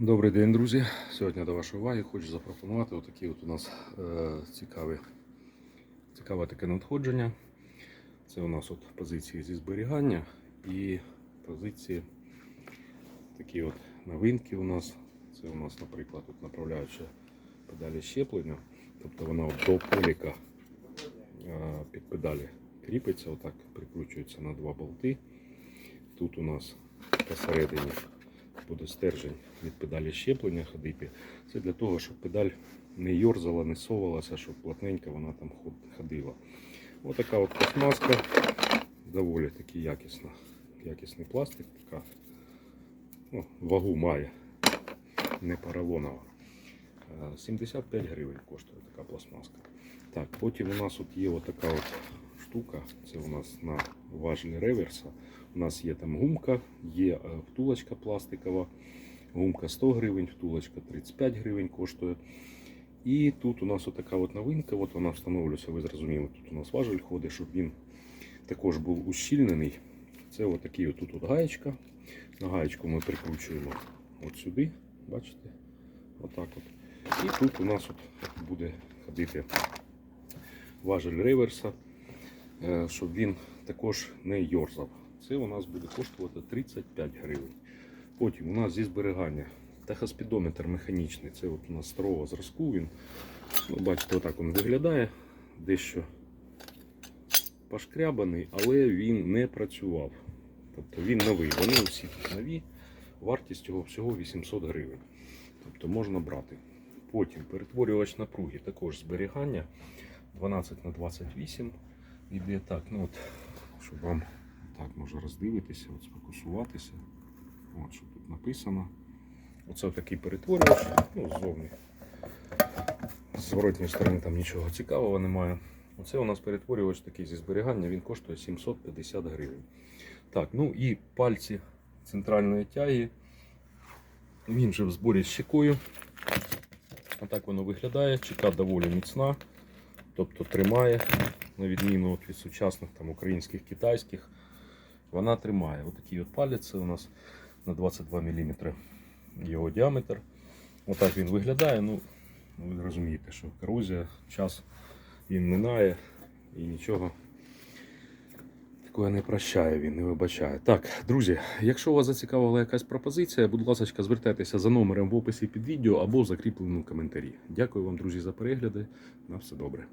Добрий день, друзі. Сьогодні до вашої уваги хочу запропонувати отакі от у нас е, цікаві, цікаве таке надходження. Це у нас от позиції зі зберігання і позиції такі от новинки у нас. Це у нас, наприклад, тут направляюча педалі щеплення. Тобто вона от до поліка е, під педалі кріпиться, отак прикручується на два болти. Тут у нас посередині буде стержень від педалі щеплення ходити. Це для того, щоб педаль не йорзала, не совалася, щоб плотненько вона там ходила. Ось така от пластмаска, доволі таки якісна. Якісний пластик, така ну, вагу має, не поролонова. Е, 75 гривень коштує така пластмаска. Так, потім у нас от є отака от штука. Це у нас на важелі реверса. У нас є там гумка, є е, втулочка пластикова. Гумка 100 гривень, втулочка 35 гривень коштує. І тут у нас отака от новинка, от вона встановлюється, ви зрозуміли, тут у нас важель ходить, щоб він також був ущільнений. Це отакий от тут от гаєчка. На гаєчку ми прикручуємо от сюди, бачите? Отак от. І тут у нас от буде ходити важель реверса, щоб він також не йорзав. Це у нас буде коштувати 35 гривень. Потім у нас зі зберігання тахоспідометр механічний. Це от у нас старого зразку. Він, ну, бачите, отак він виглядає. Дещо пошкрябаний, але він не працював. Тобто він новий. Вони усі нові. Вартість його всього 800 гривень. Тобто можна брати. Потім перетворювач напруги, також зберігання 12 на 28 іде так. Ну от, щоб вам так може роздивитися, от сфокусуватися. От що тут написано. Оце такий перетворювач, ну, ззовні. З зворотньої сторони там нічого цікавого немає. Оце у нас перетворювач такий зі зберігання, він коштує 750 гривень. Так, ну і пальці центральної тяги. Він же в зборі з щекою. Отак воно виглядає. Чека доволі міцна, тобто тримає, на відміну від сучасних там, українських, китайських. Вона тримає. Отакий от палець у нас на 22 мм його діаметр. Отак він виглядає. Ну, ви розумієте, що корозія, час він минає і нічого такого не прощає, він не вибачає. Так, друзі, якщо вас зацікавила якась пропозиція, будь ласка, звертайтеся за номером в описі під відео або в закріпленому коментарі. Дякую вам, друзі, за перегляди. На все добре.